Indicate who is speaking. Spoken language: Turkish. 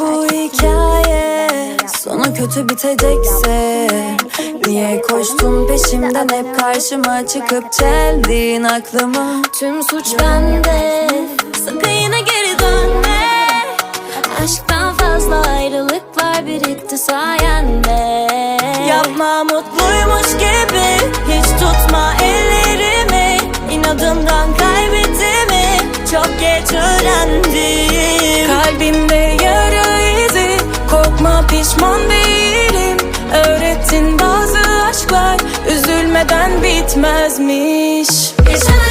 Speaker 1: Bu hikaye. Sonu kötü bitecekse Niye koştun peşimden? Hep karşıma çıkıp çeldin aklımı.
Speaker 2: Tüm suç bende. Sakın yine geri dönme. Aşktan fazla ayrılık var birikti sayende.
Speaker 1: Yapma mutluymuş gibi Hiç tutma ellerimi. İnadımdan kaybettiğimi Çok geç pişman değilim. Öğrettin bazı aşklar. Üzülmeden bitmezmiş.
Speaker 2: Yaşanacaksa